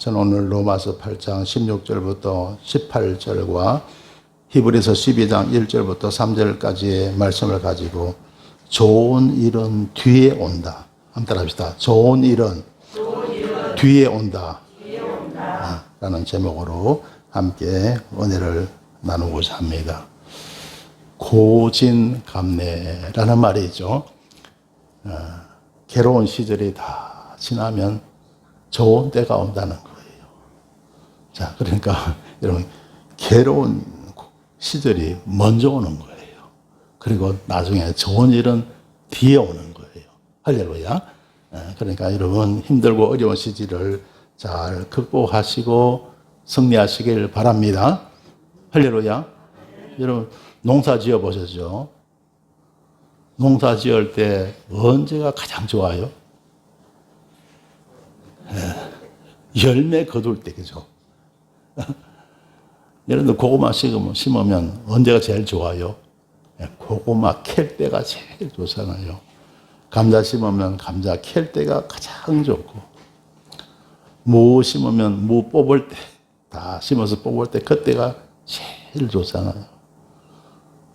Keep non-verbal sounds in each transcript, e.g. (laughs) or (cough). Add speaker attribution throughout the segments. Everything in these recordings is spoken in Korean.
Speaker 1: 저는 오늘 로마서 8장 16절부터 18절과 히브리서 12장 1절부터 3절까지의 말씀을 가지고 좋은 일은 뒤에 온다. 한번 따라합시다. 좋은 일은, 뒤에 온다. 아, 라는 제목으로 함께 은혜를 나누고자 합니다. 고진감래라는 말이 있죠. 어, 괴로운 시절이 다 지나면 좋은 때가 온다는 거예요. 자, 그러니까 (laughs) 여러분 괴로운 시절이 먼저 오는 거예요. 그리고 나중에 좋은 일은 뒤에 오는 거예요. 할렐루야. 예, 그러니까 여러분 힘들고 어려운 시절을 잘 극복하시고 승리하시길 바랍니다. 할렐루야. 여러분 농사 지어 보셨죠? 농사 지을 때 언제가 가장 좋아요? 예, 열매 거둘 때 그죠? (laughs) 예를 들어 고구마 심으면, 언제가 제일 좋아요? 예, 고구마 캘 때가 제일 좋잖아요. 감자 심으면 감자 캘 때가 가장 좋고 무 심으면 무 뽑을 때 다 심어서 뽑을 때 그때가 제일 좋잖아요.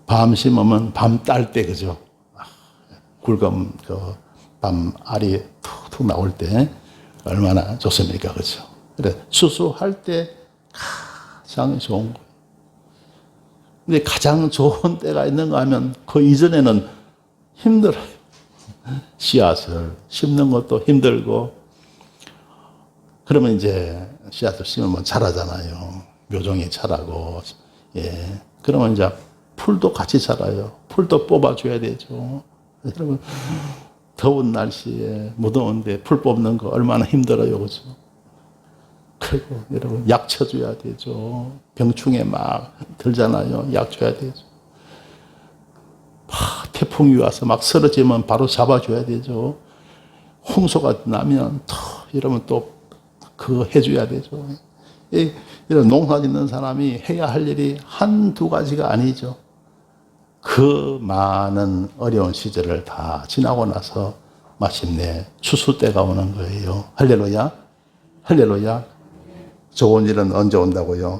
Speaker 1: 밤 심으면 밤 딸 때 그죠? 아, 굵은 그밤 알이 툭툭 나올 때 얼마나 좋습니까, 그죠? 그래 수수할 때 가장 좋은 거. 근데 가장 좋은 (laughs) 때가 있는가 하면 그 이전에는 힘들어요. 씨앗을 심는 것도 힘들고 그러면 이제 씨앗을 심으면 자라잖아요. 묘종이 자라고 예. 그러면 이제 풀도 같이 자라요. 풀도 뽑아줘야 되죠. 여러분 더운 날씨에 무더운데 풀 뽑는 거 얼마나 힘들어요, 그죠? 그리고 여러분 약 쳐줘야 되죠. 병충해 막 들잖아요. 약 줘야 되죠. 막 태풍이 와서 막 쓰러지면 바로 잡아줘야 되죠. 홍수가 나면 또 이러면 또 그거 해줘야 되죠. 이, 이런 농사 짓는 사람이 해야 할 일이 한두 가지가 아니죠. 그 많은 어려운 시절을 다 지나고 나서 마침내 추수 때가 오는 거예요. 할렐루야. 할렐루야. 좋은 일은 언제 온다고요?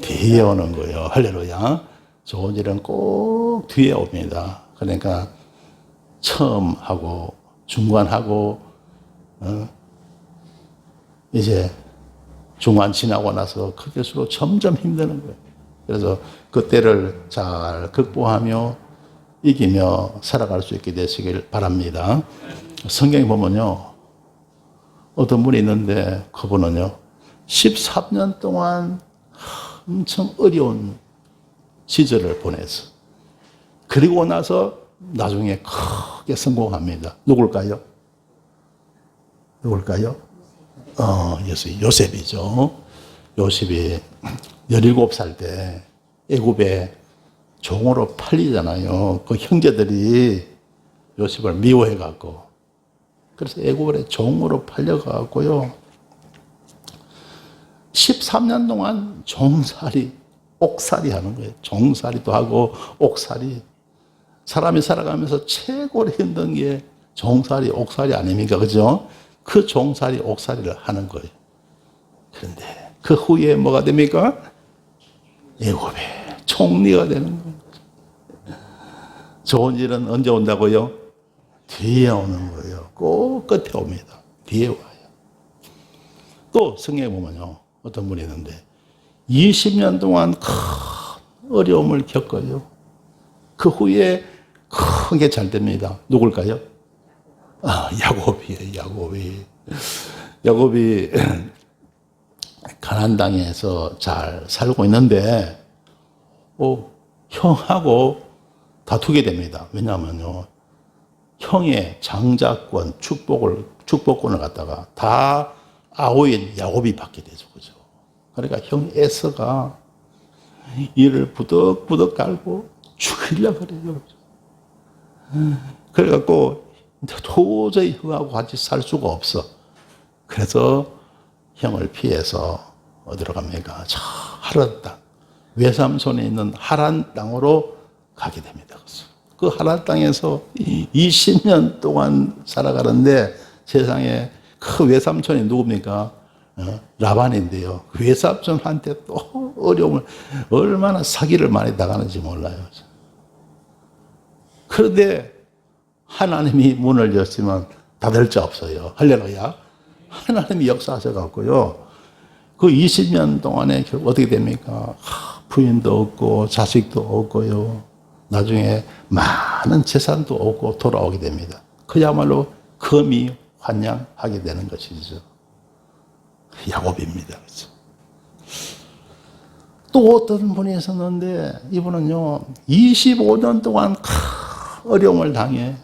Speaker 1: 뒤에 오는 거예요. 할렐루야. 좋은 일은 꼭 뒤에 옵니다. 그러니까 처음 하고 중간하고 어? 이제 중간 지나고 나서 그럴수록 점점 힘드는 거예요. 그래서 그때를 잘 극복하며 이기며 살아갈 수 있게 되시길 바랍니다. 성경에 보면요. 어떤 분이 있는데 그분은요. 13년 동안 엄청 어려운 시절을 보내서 그리고 나서 나중에 크게 성공합니다. 누굴까요? 누굴까요? 어, 요셉, 요셉이죠. 요셉이 17살 때 애굽에 종으로 팔리잖아요. 그 형제들이 요셉을 미워해 갖고 그래서 애굽에 종으로 팔려 갖고요. 13년 동안 종살이 옥살이 하는 거예요. 종살이도 하고 옥살이 사람이 살아가면서 최고로 힘든 게 종살이 옥살이 아닙니까? 그죠? 그 종살이 옥살이를 하는 거예요. 그런데 그 후에 뭐가 됩니까? 애굽의 총리가 되는 거예요. 좋은 일은 언제 온다고요? 뒤에 오는 거예요. 꼭 끝에 옵니다. 뒤에 와요. 또 성경에 보면요. 어떤 분이 있는데 20년 동안 큰 어려움을 겪어요. 그 후에 크게 잘 됩니다. 누굴까요? 아, 야곱이에요, 야곱이. 야곱이 (clears throat) 가난 땅에서 잘 살고 있는데, 어, 형하고 다투게 됩니다. 왜냐하면요, 형의 장자권, 축복을, 축복권을 갖다가 다 아우인 야곱이 받게 되죠. 그죠? 그러니까 형 에서가 이를 부덕부덕 깔고 죽이려고 그래요. 그래갖고 도저히 형하고 같이 살 수가 없어. 그래서 형을 피해서 어디로 갑니까? 저 하란 땅. 외삼촌에 있는 하란 땅으로 가게 됩니다. 그 하란 땅에서 20년 동안 살아가는데 세상에 그 외삼촌이 누굽니까? 어, 라반인데요. 그 외삼촌한테 또 어려움을 얼마나 사기를 많이 당하는지 몰라요. 그런데 하나님이 문을 열시면 닫을 자 없어요. 할렐루야. 하나님이 역사하셔 갖고요. 그 20년 동안에 결국 어떻게 됩니까? 하, 부인도 없고 자식도 없고요. 나중에 많은 재산도 없고 돌아오게 됩니다. 그야말로 금이 환양하게 되는 것이죠. 야곱입니다. 그렇죠? 또 어떤 분이 있었는데 이분은요 25년 동안 큰 어려움을 당해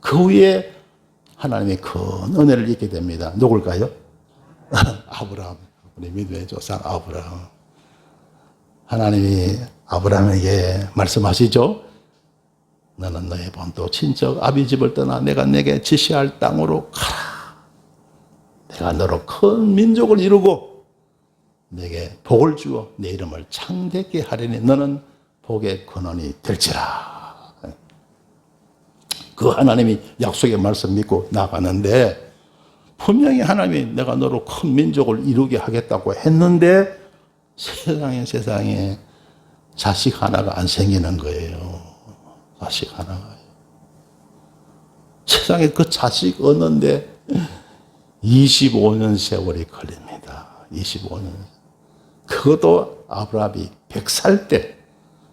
Speaker 1: 그 후에 하나님의 큰 은혜를 입게 됩니다. 누굴까요? (laughs) 아브라함. 우리 믿음의 조상 아브라함. 하나님이 아브라함에게 말씀하시죠. 너는 너의 본토 친척 아비 집을 떠나 내가 내게 지시할 땅으로 가라. 내가 너로 큰 민족을 이루고 내게 복을 주어 내 이름을 창대케 하리니 너는 복의 근원이 될지라. 그 하나님이 약속의 말씀 믿고 나가는데 분명히 하나님이 내가 너로 큰 민족을 이루게 하겠다고 했는데 세상에 세상에 자식 하나가 안 생기는 거예요. 자식 하나가. 세상에 그 자식 얻는데 25년 세월이 걸립니다. 25년. 그것도 아브라함이 100살 때,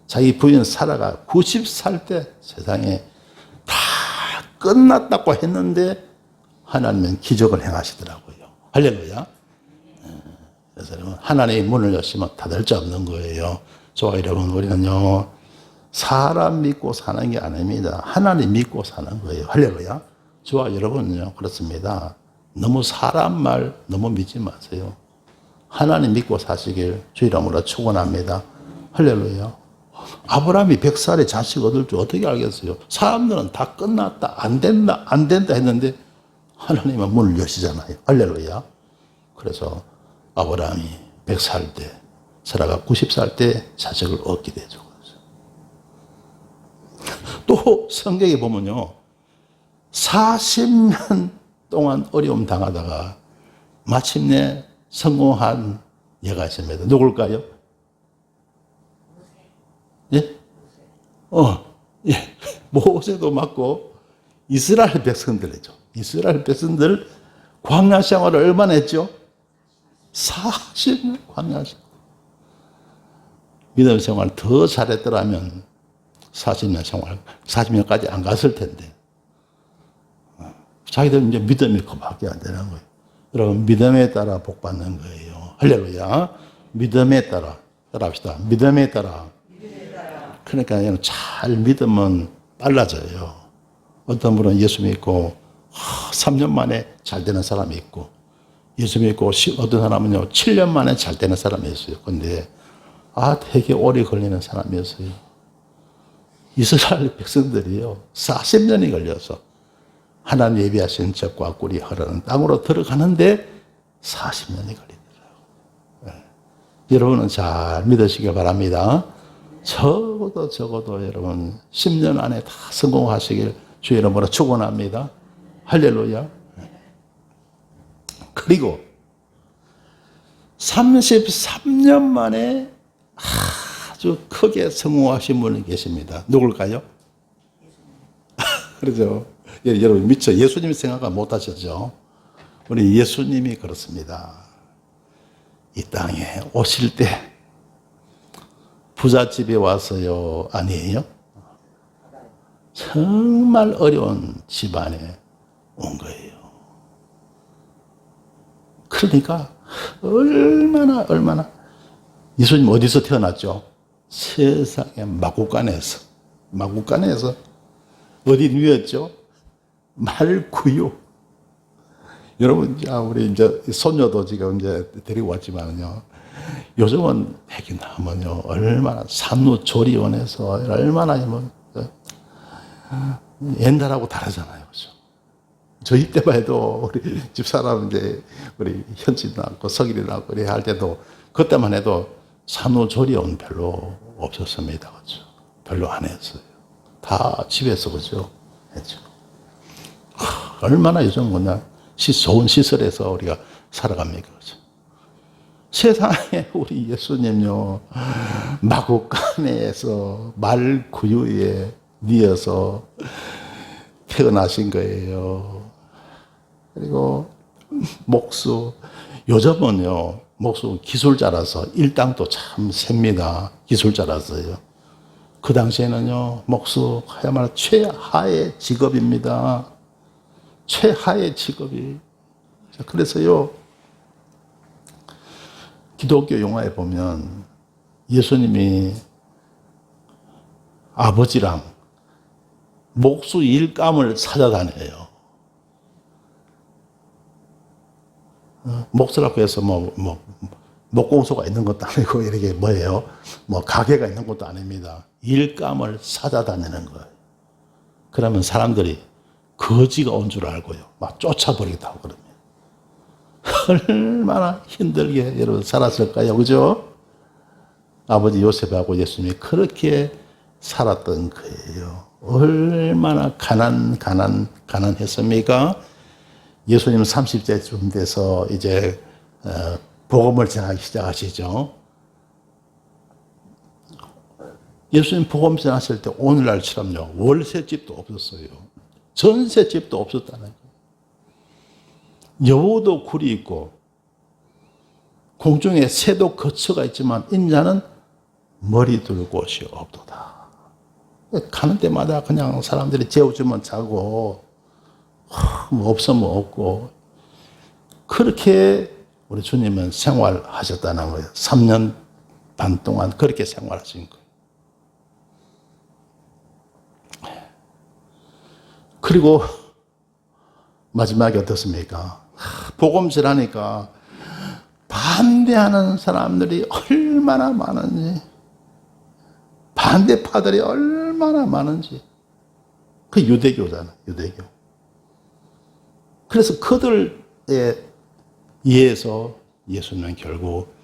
Speaker 1: 자기 부인 사라가 90살 때 세상에 다 끝났다고 했는데 하나님은 기적을 행하시더라고요. 할렐루야. 그래서 여러분, 하나님의 문을 여시면 닫을 자 없는 거예요. 저 여러분, 우리는요, 사람 믿고 사는 게 아닙니다. 하나님 믿고 사는 거예요. 할렐루야. 저와 여러분은요, 그렇습니다. 너무 사람 말 너무 믿지 마세요. 하나님 믿고 사시길 주 이름으로 축원합니다. 할렐루야. 아브라함이 100살에 자식 얻을 줄 어떻게 알겠어요? 사람들은 다 끝났다, 안 된다, 안 된다 했는데 하나님은 문을 여시잖아요. 할렐루야. 그래서 아브라함이 100살 때, 사라가 90살 때 자식을 얻게 되죠. 또 성경에 보면요. 40년 동안 어려움 당하다가 마침내 성공한 예가 있습니다. 누굴까요? 예? 어, 예. 모세도 맞고 이스라엘 백성들이죠. 이스라엘 백성들 광야 생활을 얼마나 했죠? 40년 광야 생활. 믿음 생활 더 잘했더라면 40년 생활, 40년까지 안 갔을 텐데. 자기들 이제 믿음이 그밖에 안 되는 거예요. 여러분, 믿음에 따라 복 받는 거예요. 할렐루야. 믿음에 따라. 따라 합시다. 믿음에 따라. 그러니까 잘 믿으면 빨라져요. 어떤 분은 예수 믿고 3년 만에 잘 되는 사람이 있고 예수 믿고 어떤 사람은요 7년 만에 잘 되는 사람이 있어요. 근데 아 되게 오래 걸리는 사람이었어요. 이스라엘 백성들이요 40년이 걸려서 하나님 예비하신 적과 꿀이 흐르는 땅으로 들어가는데 40년이 걸리더라고요. 네. 여러분은 잘 믿으시길 바랍니다. 적어도 적어도 여러분 10년 안에 다 성공하시길 주 이름으로 축원합니다. 할렐루야. 그리고 33년 만에 아주 크게 성공하신 분이 계십니다. 누굴까요? (laughs) 그러죠. 예, 여러분 미처 예수님 생각을 못 하셨죠. 우리 예수님이 그렇습니다. 이 땅에 오실 때 부잣집에 와서요 아니에요? 정말 어려운 집안에 온 거예요. 그러니까 얼마나 얼마나 예수님 어디서 태어났죠? 세상의 마구간에서 마구간에서 어디 누웠죠? 말구유. 여러분, 자, 우리 이제 손녀도 지금 이제 데리고 왔지만요. 요즘은 백이 나면요. 얼마나 산후조리원에서 얼마나 뭐, 옛날하고 다르잖아요. 그죠? 저희 때만 해도 우리 집사람 이제 우리 현진 낳고 석일이 낳고 그래 할 때도 그때만 해도 산후조리원 별로 없었습니다. 그죠? 별로 안 했어요. 다 집에서 그죠? 했죠. 얼마나 요즘 뭐냐 시, 좋은 시설에서 우리가 살아갑니까? 그렇죠? 세상에 우리 예수님요 마구간에서 말 구유에 니어서 태어나신 거예요. 그리고 목수 요즘은요 목수 기술자라서 일당도 참 셉니다. 기술자라서요. 그 당시에는요 목수 그야말로 최하의 직업입니다. 최하의 직업이 자, 그래서요 기독교 영화에 보면 예수님이 아버지랑 목수 일감을 찾아다녀요. 어, 목수라고 해서 뭐, 뭐, 목공소가 있는 것도 아니고, 이렇게 뭐예요? 뭐, 가게가 있는 것도 아닙니다. 일감을 찾아다니는 거예요. 그러면 사람들이 거지가 온 줄 알고요. 막 쫓아버리기도 하고 그럽니다. 얼마나 힘들게 여러분 살았을까요? 그죠? 아버지 요셉하고 예수님이 그렇게 살았던 거예요. 얼마나 가난, 가난, 가난했습니까? 예수님 30대쯤 돼서 이제, 어, 복음을 전하기 시작하시죠. 예수님 복음 전하실 때 오늘날처럼요, 월세집도 없었어요. 전세집도 없었다는 거예요. 여우도 굴이 있고, 공중에 새도 거처가 있지만, 인자는 머리 둘 곳이 없도다. 가는 때마다 그냥 사람들이 재워주면 자고, 뭐 없으면 없고, 그렇게 우리 주님은 생활하셨다는 거예요. 3년 반 동안 그렇게 생활하신 거예요. 그리고 마지막에 어떻습니까? 복음 전하니까 반대하는 사람들이 얼마나 많은지, 반대파들이 얼마나 많은지. 그 유대교잖아, 유대교. 그래서 그들에 의해서 예수님은 결국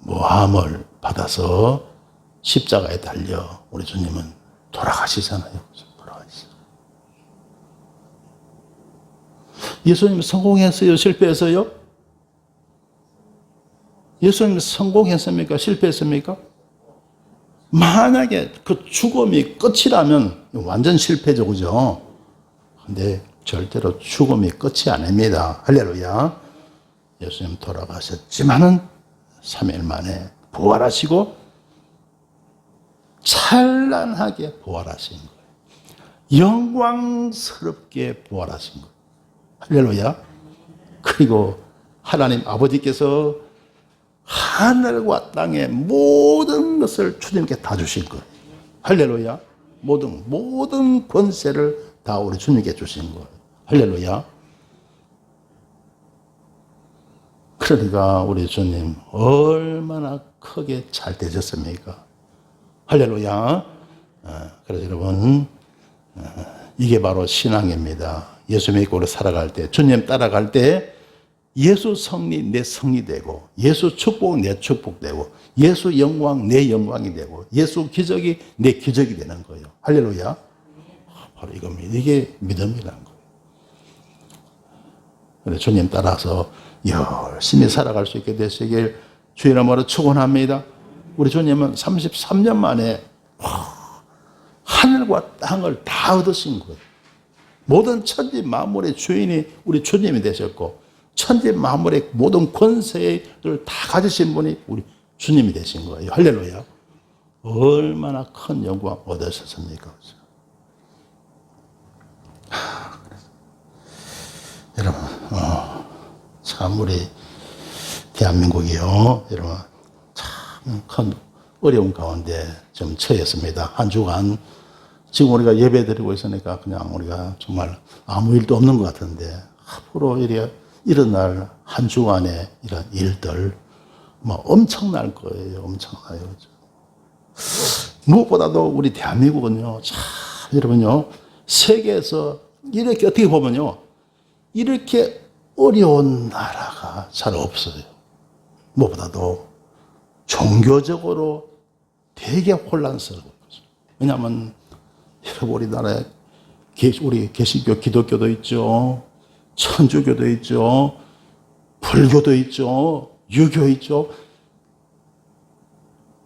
Speaker 1: 모함을 받아서 십자가에 달려 우리 주님은 돌아가시잖아요. 예수님 성공했어요? 실패했어요? 예수님 성공했습니까? 실패했습니까? 만약에 그 죽음이 끝이라면 완전 실패죠, 그죠? 근데 절대로 죽음이 끝이 아닙니다. 할렐루야. 예수님 돌아가셨지만은 3일 만에 부활하시고 찬란하게 부활하신 거예요. 영광스럽게 부활하신 거예요. 할렐루야. 그리고 하나님 아버지께서 하늘과 땅의 모든 것을 주님께 다 주신 거예요. 할렐루야. 모든, 모든 권세를 다 우리 주님께 주신 거예요. 할렐루야. 그러니까 우리 주님 얼마나 크게 잘 되셨습니까? 할렐루야. 어, 그래서 여러분, 어, 이게 바로 신앙입니다. 예수 믿고 우리 살아갈 때, 주님 따라갈 때, 예수 성리 내 성리 되고, 예수 축복 내 축복 되고, 예수 영광 내 영광이 되고, 예수 기적이 내 기적이 되는 거예요. 할렐루야. 바로 이겁니다. 이게 믿음이라는 거예요. 근데 주님 따라서 열심히 살아갈 수 있게 되시길 주의 이름으로 축원합니다. 우리 주님은 33년 만에 하늘과 땅을 다 얻으신 거예요. 모든 천지 만물의 주인이 우리 주님이 되셨고 천지 만물의 모든 권세를 다 가지신 분이 우리 주님이 되신 거예요. 할렐루야. 얼마나 큰 영광 얻으셨습니까? 여러분, 어, 참 우리 대한민국이요, 여러분 참큰 어려운 가운데 좀 처했습니다. 한 주간 지금 우리가 예배 드리고 있으니까 그냥 우리가 정말 아무 일도 없는 것 같은데 앞으로 이래 일어날 한 주간의 이런 일들 뭐 엄청날 거예요. 엄청나요. 무엇보다도 우리 대한민국은요, 참 여러분요 세계에서 이렇게 어떻게 보면요 이렇게 어려운 나라가 잘 없어요. 무엇보다도 종교적으로 되게 혼란스러워요. 왜냐하면 여러분 우리 나라에 우리 개신교 기독교도 있죠. 천주교도 있죠. 불교도 있죠. 유교 있죠.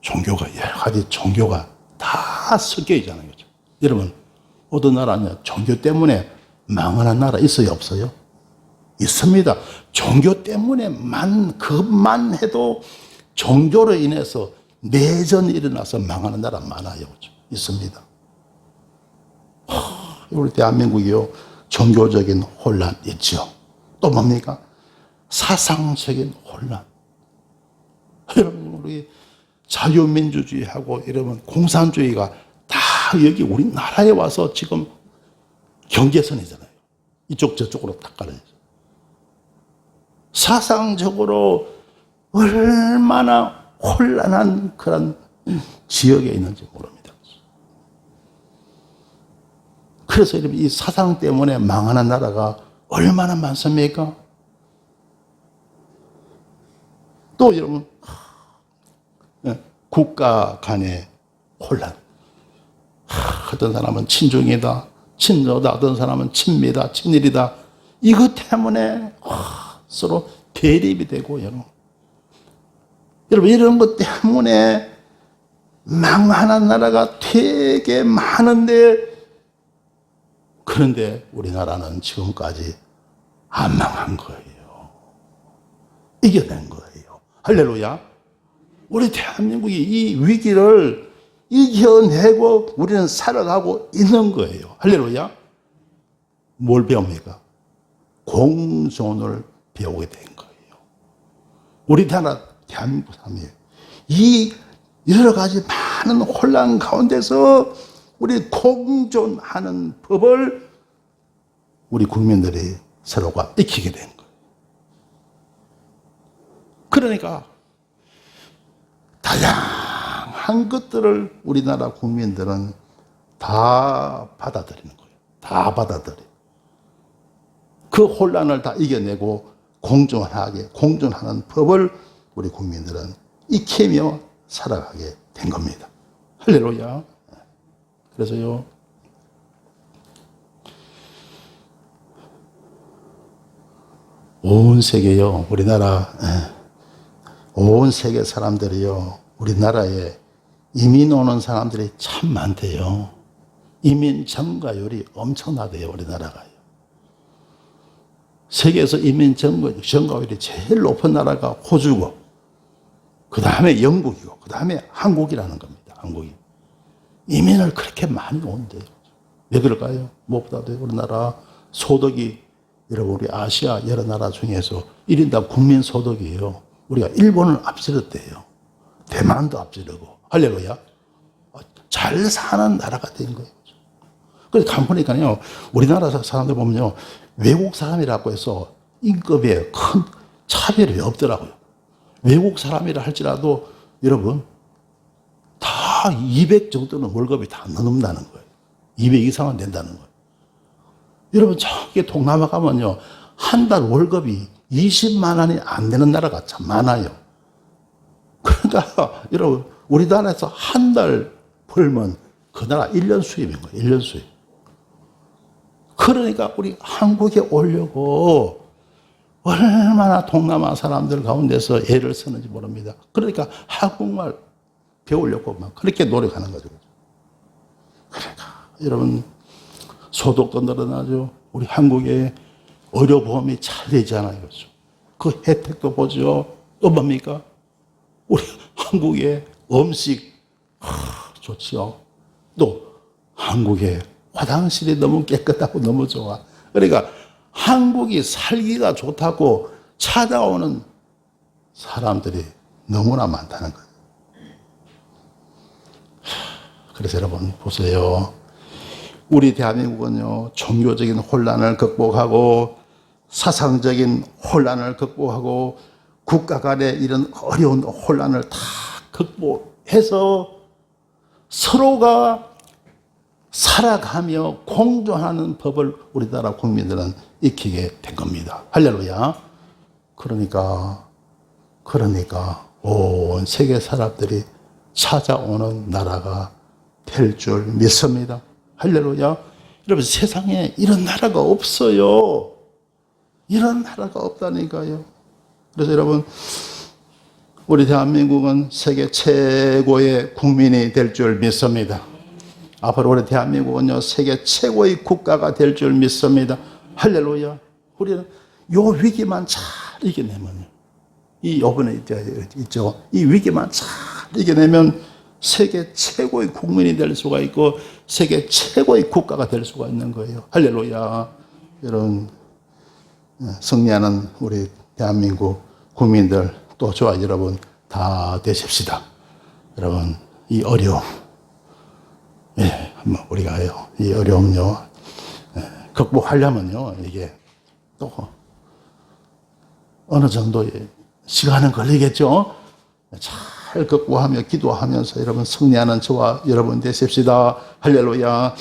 Speaker 1: 종교가 여러 가지 종교가 다 섞여 있잖아요. 그죠? 여러분 어떤 나라냐 종교 때문에 망하는 나라 있어요 없어요? 있습니다. 종교 때문에만 그만 해도 종교로 인해서 내전이 일어나서 망하는 나라 많아요. 있습니다. 하, 우리 대한민국이요 종교적인 혼란 있죠. 또 뭡니까? 사상적인 혼란. 여러분 우리 자유민주주의하고 이러면 공산주의가 다 여기 우리나라에 와서 지금 경계선이잖아요. 이쪽 저쪽으로 딱 가려져. 사상적으로 얼마나 혼란한 그런 지역에 있는지 모릅니다. 그래서 이 사상 때문에 망하는 나라가 얼마나 많습니까? 또 여러분 예, 국가 간의 혼란. 하, 어떤 사람은 친중이다, 친저다, 어떤 사람은 친미다, 친일이다. 이것 때문에 하, 서로 대립이 되고 여러분. 여러분 이런 것 때문에 망하는 나라가 되게 많은데 그런데 우리나라는 지금까지 안 망한 거예요. 이겨낸 거예요. 할렐루야. 우리 대한민국이 이 위기를 이겨내고 우리는 살아가고 있는 거예요. 할렐루야. 뭘 배웁니까? 공존을 배우게 된 거예요. 우리나라 대한민국 사람이 이 여러 가지 많은 혼란 가운데서 우리 공존하는 법을 우리 국민들이 서로가 익히게 된 거예요. 그러니까 다양 한 것들을 우리나라 국민들은 다 받아들이는 거예요. 다 받아들여. 그 혼란을 다 이겨내고 공존하게, 공존하는 법을 우리 국민들은 익히며 살아가게 된 겁니다. 할렐루야. 그래서요, 온 세계요, 우리나라, 예, 온 세계 사람들이요, 우리나라에 이민 오는 사람들이 참 많대요. 이민 증가율이 엄청나대요, 우리나라가요. 세계에서 이민 증가, 증가율이 제일 높은 나라가 호주고, 그 다음에 영국이고, 그 다음에 한국이라는 겁니다, 한국이. 이민을 그렇게 많이 온대요. 왜 그럴까요? 무엇보다도 우리나라 소득이 여러분 우리 아시아 여러 나라 중에서 1인당 국민 소득이에요. 우리가 일본을 앞지르대요. 대만도 앞지르고 할렐루야. 잘 사는 나라가 된 거예요. 그래서 간 보니까요. 우리나라 사람들 보면요. 외국 사람이라고 해서 임금에 큰 차별이 없더라고요. 외국 사람이라 할지라도 여러분 다 200 정도는 월급이 다 넘는다는 거예요. 200 이상은 된다는 거예요. 여러분 저기 동남아 가면요. 한 달 월급이 20만 원이 안 되는 나라가 참 많아요. 그러니까 (laughs) 여러분 우리나라에서 한 달 벌면 그 나라 1년 수입인 거예요. 1년 수입. 그러니까 우리 한국에 오려고 얼마나 동남아 사람들 가운데서 애를 쓰는지 모릅니다. 그러니까 한국말 배우려고 막 그렇게 노력하는 거죠. 그러니까 여러분 소득도 늘어나죠. 우리 한국에 의료보험이 잘 되잖아요. 그렇죠? 그 혜택도 보죠. 또 뭡니까? 우리 한국의 음식 하, 좋지요. 또 한국의 화장실이 너무 깨끗하고 너무 좋아. 그러니까 한국이 살기가 좋다고 찾아오는 사람들이 너무나 많다는 거예요. 그래서 여러분 보세요. 우리 대한민국은요, 종교적인 혼란을 극복하고 사상적인 혼란을 극복하고 국가 간의 이런 어려운 혼란을 다 극복해서 서로가 살아가며 공존하는 법을 우리나라 국민들은 익히게 된 겁니다. 할렐루야. 그러니까, 그러니까 온 세계 사람들이 찾아오는 나라가 될 줄 믿습니다. 할렐루야. 여러분 세상에 이런 나라가 없어요. 이런 나라가 없다니까요. 그래서 여러분, 우리 대한민국은 세계 최고의 국민이 될 줄 믿습니다. 앞으로 우리 대한민국은요, 세계 최고의 국가가 될 줄 믿습니다. 할렐루야. 우리는 요 위기만 잘 이겨내면요. 이 요번에 있죠. 이 위기만 잘 이겨내면 세계 최고의 국민이 될 수가 있고 세계 최고의 국가가 될 수가 있는 거예요. 할렐루야. 이런 승리하는 우리 대한민국 국민들 또 저와 여러분 다 되십시다. 여러분 이 어려움, 예, 한번 우리가요 이 어려움요 예, 극복하려면요 이게 또 어느 정도의 시간은 걸리겠죠. 잘 극복하며 기도하면서 여러분 승리하는 저와 여러분 되십시다. 할렐루야.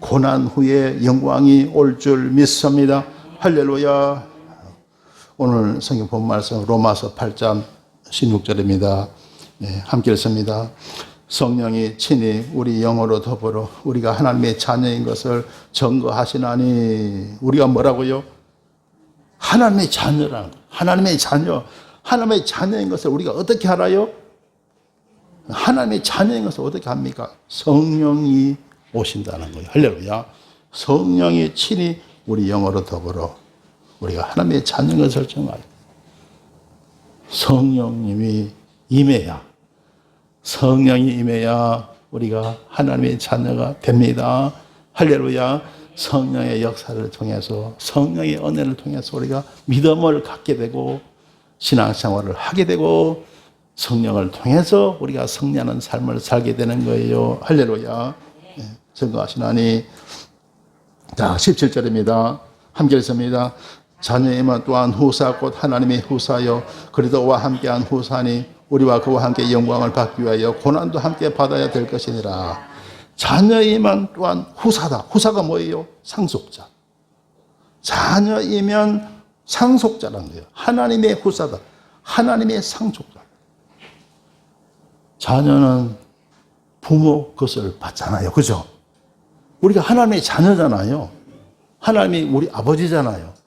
Speaker 1: 고난 후에 영광이 올 줄 믿습니다. 할렐루야. 오늘 성경 본 말씀 로마서 8장 16절입니다. 네, 함께 읽습니다. 성령이 친히 우리 영으로 더불어 우리가 하나님의 자녀인 것을 증거하시나니 우리가 뭐라고요? 하나님의 거예요. 하나님의 자녀, 하나님의 자녀인 것을 우리가 어떻게 알아요? 하나님의 자녀인 것을 어떻게 합니까? 성령이 오신다는 거예요. 할렐루야. 성령이 친히 우리 영어로 더불어 우리가 하나님의 자녀인 것을 정하요. 성령님이 임해야, 성령이 임해야 우리가 하나님의 자녀가 됩니다. 할렐루야. 성령의 역사를 통해서 성령의 은혜를 통해서 우리가 믿음을 갖게 되고 신앙생활을 하게 되고 성령을 통해서 우리가 승리하는 삶을 살게 되는 거예요. 할렐루야. 네, 증거하시나니 자 17절입니다. 함께 읽습니다. 자녀임은 또한 후사 곧 하나님의 후사요 그리도와 함께한 후사니 우리와 그와 함께 영광을 받기 위하여 고난도 함께 받아야 될 것이니라. 자녀이면 또한 후사다. 후사가 뭐예요? 상속자. 자녀이면 상속자라는 거예요. 하나님의 후사다. 하나님의 상속자. 자녀는 부모 것을 받잖아요. 그죠? 우리가 하나님의 자녀잖아요. 하나님이 우리 아버지잖아요.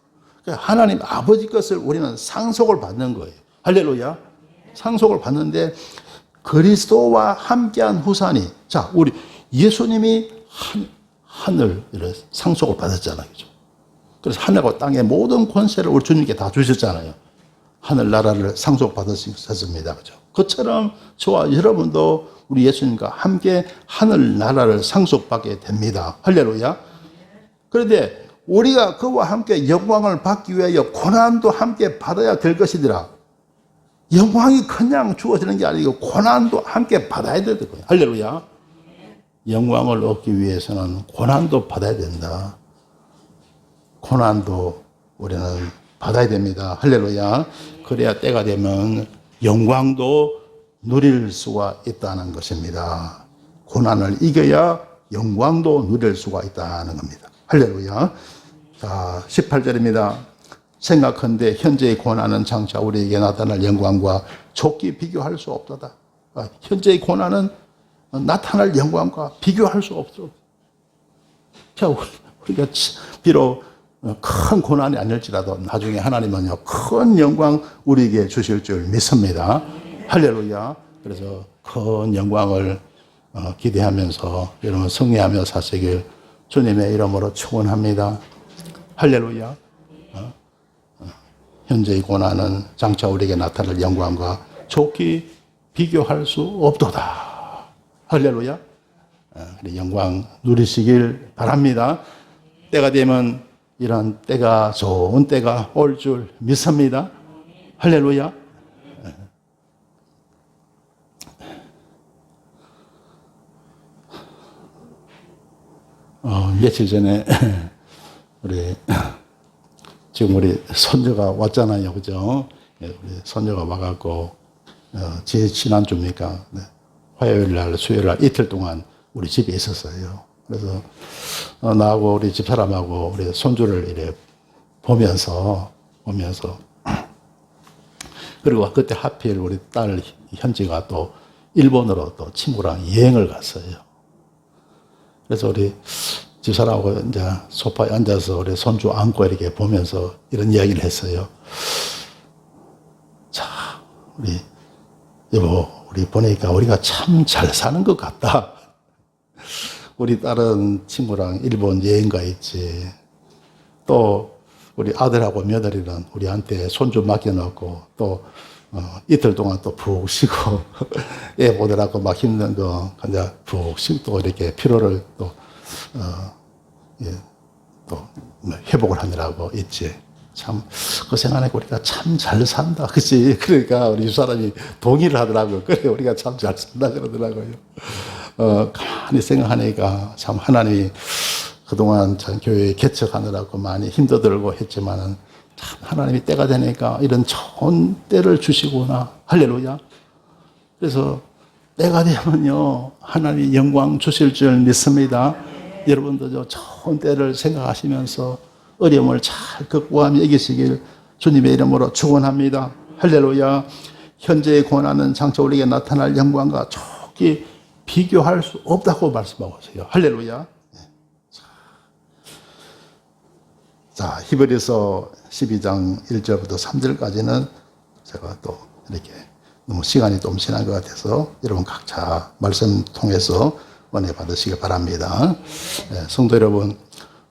Speaker 1: 그러니까 하나님 아버지 것을 우리는 상속을 받는 거예요. 할렐루야. 상속을 받는데 그리스도와 함께한 후사니. 자, 우리 예수님이 한, 하늘을 상속을 받았잖아요. 그죠? 그래서 하늘과 땅의 모든 권세를 우리 주님께 다 주셨잖아요. 하늘 나라를 상속받으셨습니다. 그죠? 그처럼 저와 여러분도 우리 예수님과 함께 하늘 나라를 상속받게 됩니다. 할렐루야. 그런데 우리가 그와 함께 영광을 받기 위하여 고난도 함께 받아야 될 것이더라. 영광이 그냥 주어지는 게 아니고 고난도 함께 받아야 거예요. 할렐루야. 영광을 얻기 위해서는 고난도 받아야 된다. 고난도 우리는 받아야 됩니다. 할렐루야. 그래야 때가 되면 영광도 누릴 수가 있다는 것입니다. 고난을 이겨야 영광도 누릴 수가 있다는 겁니다. 할렐루야. 자, 18절입니다. 생각한데 현재의 고난은 장차 우리에게 나타날 영광과 좋게 비교할 수 없다. 아, 현재의 고난은 나타날 영광과 비교할 수 없어. 자, 우리가 비록 큰 고난이 아닐지라도 나중에 하나님은요, 큰 영광 우리에게 주실 줄 믿습니다. 할렐루야. 그래서 큰 영광을 어, 기대하면서 여러분 승리하며 사시길 주님의 이름으로 축원합니다. 할렐루야. 어? 어, 현재의 고난은 장차 우리에게 나타날 영광과 좋게 비교할 수 없도다. 할렐루야. 영광 누리시길 바랍니다. 때가 되면 이런 때가 좋은 때가 올 줄 믿습니다. 할렐루야. 어, 며칠 전에 (laughs) 우리 지금 우리 손녀가 왔잖아요, 그죠? 예, 우리 손녀가 와갖고 어, 제 지난주입니까? 네. 화요일 날, 수요일 날 이틀 동안 우리 집에 있었어요. 그래서 어, 나하고 우리 집 사람하고 우리 손주를 이래 보면서 보면서 (clears throat) 그리고 그때 하필 우리 딸 현지가 또 일본으로 또 친구랑 여행을 갔어요. 그래서 우리 집사람하고 이제 소파에 앉아서 우리 손주 안고 이렇게 보면서 이런 이야기를 했어요. 자, 우리 여보, 우리 보니까 우리가 참 잘 사는 것 같다. (laughs) 우리 다른 친구랑 일본 여행 가 있지. 또 우리 아들하고 며느리는 우리한테 손주 맡겨놓고 또 어, 이틀 동안 또 푹 쉬고 (laughs) 애 보느라고 막 힘든 거 그냥 푹 쉬고 또 이렇게 피로를 또 어, 예, 또뭐 회복을 하느라고 있지. 참, 그 생각하니까 우리가 참 잘 산다. (laughs) 그치? 그러니까 우리 사람이 동의를 하더라고요. 그래, 우리가 참 잘 산다 그러더라고요. 어, 가만히 생각하니까 참 하나님이 그동안 전 교회 개척하느라고 많이 힘도 들고 했지만은 참 하나님이 때가 되니까 이런 좋은 때를 주시구나. 할렐루야. 그래서 때가 되면요 하나님이 영광 주실 줄 믿습니다. 여러분도 저 좋은 때를 생각하시면서 어려움을 잘 극복하며 이기시길 주님의 이름으로 축원합니다. 할렐루야. 현재의 고난은 장차 우리에게 나타날 영광과 좋게 비교할 수 없다고 말씀하고 있어요. 할렐루야. 네. 자, 히브리서 12장 1절부터 3절까지는 제가 또 이렇게 너무 시간이 좀 지난 것 같아서 여러분 각자 말씀 통해서 은혜 받으시기 바랍니다. 네, 성도 여러분,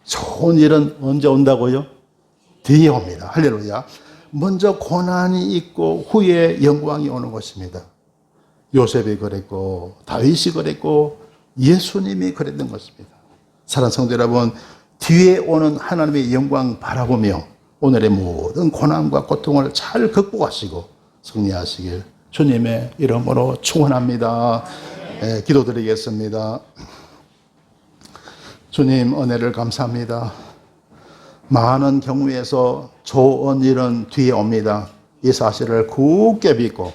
Speaker 1: 좋은 일은 언제 온다고요? 뒤에 옵니다. 할렐루야. 먼저 고난이 있고 후에 영광이 오는 것입니다. 요셉이 그랬고 다윗이 그랬고 예수님이 그랬던 것입니다. 사랑 성도 여러분, 뒤에 오는 하나님의 영광 바라보며 오늘의 모든 고난과 고통을 잘 극복하시고 승리하시길 주님의 이름으로 축원합니다. 예, 기도드리겠습니다. 주님 은혜를 감사합니다. 많은 경우에서 좋은 일은 뒤에 옵니다. 이 사실을 굳게 믿고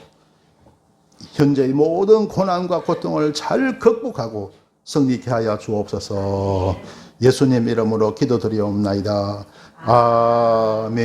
Speaker 1: 현재의 모든 고난과 고통을 잘 극복하고 승리케 하여 주옵소서. 예수님 이름으로 기도드리옵나이다. 아멘.